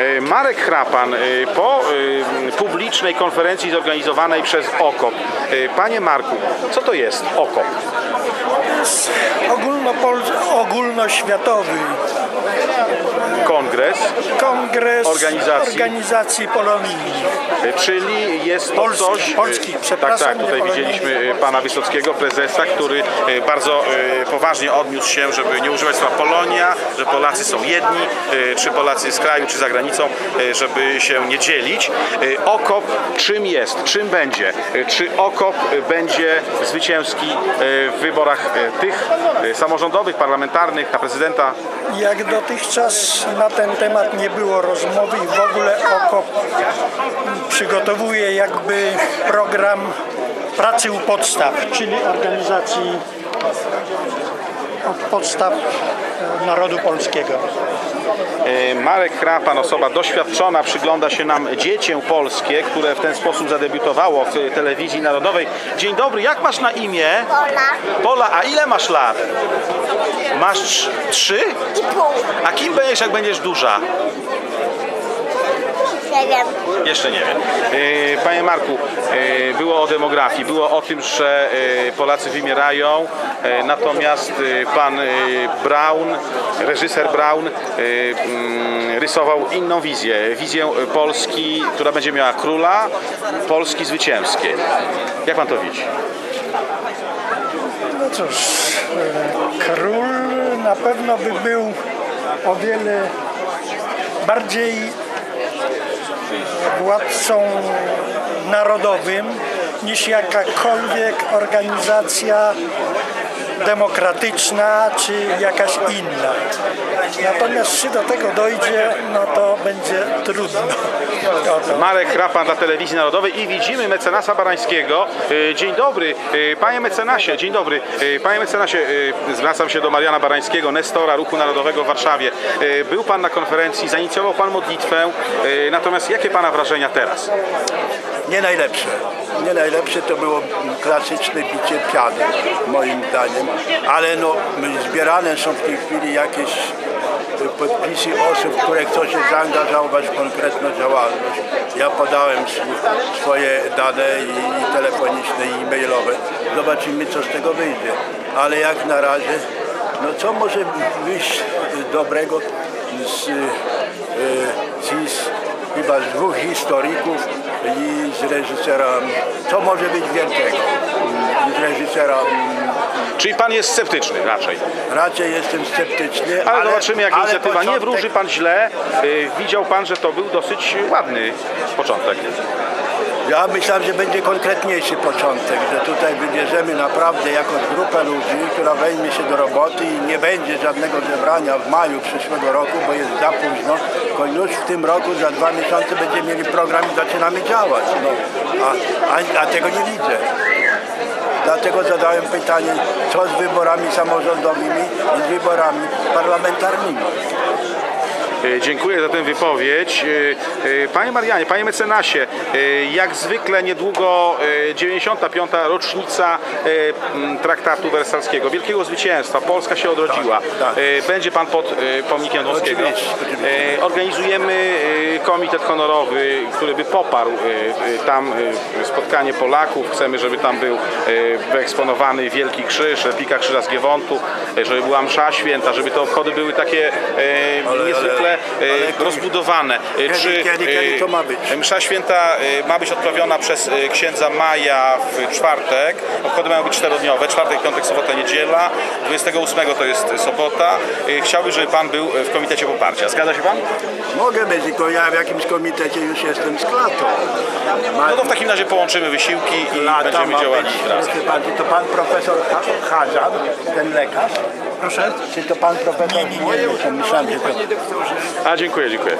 E, Marek Chrapan, e, po e, publicznej konferencji zorganizowanej przez OKOP. Panie Marku, co to jest OKOP? Ogólnopol, ogólnoświatowy Kongres, kongres Organizacji. organizacji polonijnych. e, czyli jest to Polskich, coś... polskich, tak, przepraszam, tak, nie tutaj widzieliśmy e, pana Wysockiego, prezesa, który bardzo poważnie odniósł się, żeby nie używać słowa Polonia, że Polacy są jedni, czy Polacy z kraju, czy za granicą, żeby się nie dzielić. OKOP czym jest, czym będzie? Czy OKOP będzie zwycięski w wyborach tych samorządowych, parlamentarnych, na prezydenta? Jak dotychczas na ten temat nie było rozmowy i w ogóle OKO przygotowuje jakby program pracy u podstaw, czyli organizacji od podstaw e, narodu polskiego. E, Marek Krapan, osoba doświadczona, przygląda się nam dziecię polskie, które w ten sposób zadebiutowało w telewizji narodowej. Dzień dobry, jak masz na imię? Pola Pola, a ile masz lat? Masz trz- trzy? i pół. A kim będziesz, jak będziesz duża? Nie wiem. Jeszcze nie wiem. E, Panie Marku, e, było o demografii, było o tym, że e, Polacy wymierają, natomiast pan Brown, reżyser Brown, mm, rysował inną wizję. Wizję Polski, która będzie miała króla, Polski zwycięskiej. Jak pan to widzi? No cóż, król na pewno by był o wiele bardziej władcą narodowym niż jakakolwiek organizacja demokratyczna czy jakaś inna. Natomiast czy do tego dojdzie, no to będzie trudno. Marek Krapan dla Telewizji Narodowej i widzimy mecenasa Barańskiego. E, Dzień dobry, E, panie mecenasie, dzień dobry. E, Panie mecenasie, zwracam się do Mariana Barańskiego, Nestora Ruchu Narodowego w Warszawie. Był pan na konferencji, zainicjował pan modlitwę, natomiast jakie pana wrażenia teraz? Nie najlepsze. Nie najlepsze to było klasyczne bicie piany, moim zdaniem. Ale no, zbierane są w tej chwili jakieś e, podpisy osób, które chcą się zaangażować w konkretną działalność. Ja podałem sw- swoje dane i, telefoniczne, i e-mailowe. Zobaczymy, co z tego wyjdzie. Ale jak na razie, no co może wyjść dobrego z, e, z, z chyba z dwóch historyków i z reżysera. Co może być wielkiego? I z reżysera mm, Czyli pan jest sceptyczny raczej. raczej jestem sceptyczny. Ale, zobaczymy, jak ale inicjatywa. Nie początek- wróży pan źle. E, Widział pan, że to był dosyć ładny początek. Ja myślałem, że będzie konkretniejszy początek, że tutaj wybierzemy naprawdę jakąś grupę ludzi, która weźmie się do roboty i nie będzie żadnego zebrania w maju przyszłego roku, bo jest za późno, tylko już w tym roku, za dwa miesiące będziemy mieli program i zaczynamy działać. No, a, a, a tego nie widzę. Dlatego zadałem pytanie, co z wyborami samorządowymi i z wyborami parlamentarnymi. E, Dziękuję za tę wypowiedź. E, e, Panie Marianie, panie mecenasie, jak zwykle niedługo e, 95. rocznica traktatu wersalskiego, wielkiego zwycięstwa. Polska się odrodziła. tak. E, Będzie pan pod pomnikiem. E, Organizujemy komitet honorowy, który by poparł tam spotkanie Polaków. Chcemy, żeby tam był wyeksponowany Wielki Krzyż, replika Krzyża z Giewontu, żeby była msza święta, żeby te obchody były takie e, Ale- niezwykle e, rozbudowane. E, Kiedy- Czy kiedy- kiedy e, to ma być? Msza święta e, ma być odprawiona przez e, księdza Maja w czwartek. Obchody mają być czterodniowe. Czwartek, piątek, sobota, niedziela. 28 to jest sobota. E, Chciałbym, żeby pan był w komitecie poparcia. Zgadza się pan? Mogę być, tylko ja w jakimś komitecie już jestem z klatą. Ma- No to w takim razie połączymy wysiłki i Lata będziemy ma działali być, razem. pani, to pan profesor Ha- Hazan, ten lekarz? Proszę? Czy to pan profesor? Nie, nie, nie. Myślałem, że to... A dziękuję, dziękuję.